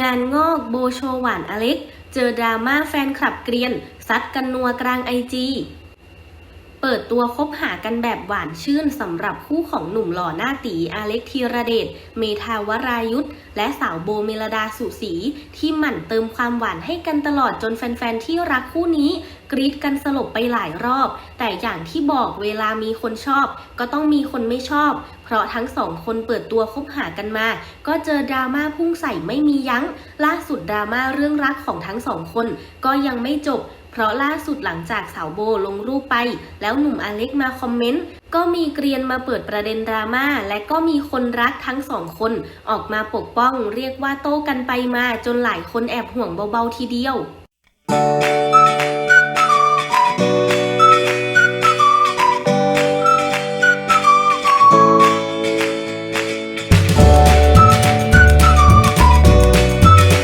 งานงอกโบโชหวานอเล็ก เจอดราม่าแฟนคลับเกรียน ซัดกันนัวกลางไอจี เปิดตัวคบหากันแบบหวานชื่นสำหรับคู่ของหนุ่มหล่อหน้าตีอาเล็กธีรเดช เมธาวรายุทธและสาวโบเมลดาสุสี ที่หมั่นเติมความหวานให้กันตลอดจนแฟนๆที่รักคู่นี้ กรี๊ดกันสลบไปหลายรอบ แต่อย่างที่บอกเวลามีคนชอบ ก็ต้องมีคนไม่ชอบ เพราะทั้งสองคนเปิดตัวคบหากันมา ก็เจอดราม่าพุ่งใส่ไม่มียัง้ง ล่าสุดดราม่าเรื่องรักของทั้งสองคน ก็ยังไม่จบ เพราะล่าสุดหลังจากสาวโบลงรูปไป แล้วหนุ่มอเล็กมาคอมเมนต์ ก็มีเกรียนมาเปิดประเด็นดราม่าและก็มีคนรักทั้งสองคน ออกมาปกป้อง เรียกว่าโต้กันไปมาจนหลายคนแอบห่วงเบาๆทีเดียว